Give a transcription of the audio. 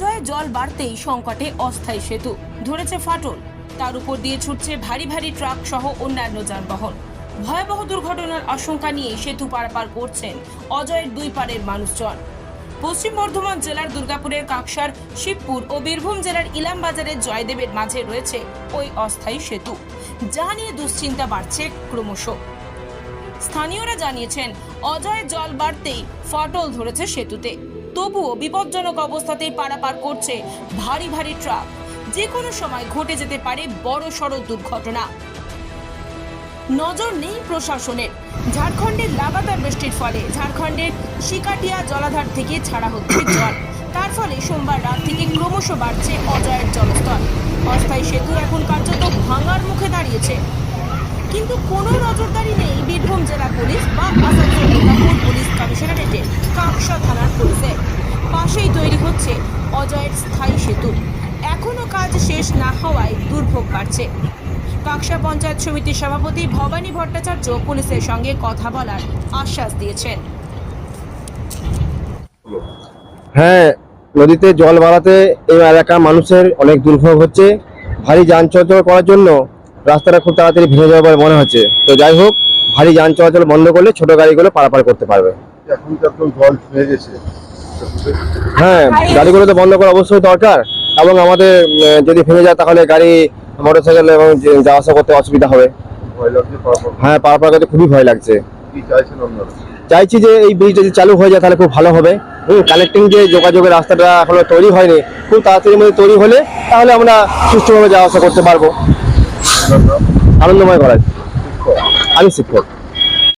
অজয় জল বাড়তেই সংকটে অস্থায়ী সেতু। ধরেছে ফাটল। তার উপর দিয়ে ছুটছে ভারী ভারী ট্রাক সহ অন্যান্য যানবাহন। ভয়াবহ দুর্ঘটনার আশঙ্কা নিয়ে সেতু পারাপার করছেন অজয়ের দুই পারের মানুষজন। পশ্চিম বর্ধমান জেলার দুর্গাপুরের কাকসার, শিবপুর ও বীরভূম জেলার ইলামবাজারের জয়দেবের মাঝে রয়েছে ওই অস্থায়ী সেতু, যা নিয়ে দুশ্চিন্তা বাড়ছে ক্রমশ। স্থানীয়রা জানিয়েছেন, অজয় জল বাড়তেই ফাটল ধরেছে সেতুতে। তবুও বিপজ্জনক অবস্থাতেই পারাপার করছে ভারী ভারী ট্রাক। যে কোনো সময় ঘটে যেতে পারে বড় সড় দুর্ঘটনা। নজর নেই প্রশাসনের। ঝাড়খণ্ডের লাগাতার বৃষ্টির ফলে ঝাড়খণ্ডের শিকাটিয়া জলাধার থেকে ছাড়া হচ্ছে জল। তার ফলে সোমবার রাত থেকে ক্রমশ বাড়ছে অজয়ের জলস্তর। অস্থায়ী সেতু এখন কার্যত ভাঙার মুখে দাঁড়িয়েছে। কিন্তু কোনো নজরদারি নেই বীরভূম জেলা পুলিশ বা আসানসোল পুলিশ কমিশনারেটের কাকসা থানার পুলিশের পাশেই তৈরি হচ্ছে অজয়ের স্থায়ী সেতু এখনও কাজ শেষ না হওয়ায় দুর্ভোগ বাড়ছে। কাকসা পঞ্চায়েত সমিতির সভাপতি ভবানী ভট্টাচার্য পুলিশের সঙ্গে কথা বলার আশ্বাস দিয়েছেন। হ্যাঁ নদীতে জল বাড়াতে এই এলাকার মানুষের অনেক দুর্ভোগ হচ্ছে। ভারী যান চলাচল করার জন্য রাস্তাটা খুব তাড়াতাড়ি ভেঙে যাবে বলে মনে হচ্ছে। তো যাই হোক ভারী যান চলাচল বন্ধ করলে ছোট গাড়িগুলো পারাপার করতে পারবে। এখন তো জল হ্যাঁ গাড়িগুলো তো বন্ধ করা অবশ্যই দরকার। এবং আমাদের যদি ভেঙে যায় তাহলে গাড়ি মোটরসাইকেল এবং যাওয়া আসা করতে অসুবিধা হবে। হ্যাঁ পারাপার করতে খুবই ভয় লাগছে। চাইছি যে এই ব্রিজটা যদি চালু হয়ে যায় তাহলে খুব ভালো হবে। হুম কানেক্টিং যে যোগাযোগের রাস্তাটা এখনও তৈরি হয়নি খুব তাড়াতাড়ির মধ্যে তৈরি হলে তাহলে আমরা সুষ্ঠুভাবে যাওয়া আসা করতে পারব। আনন্দময় শিক্ষক আমি শিক্ষক।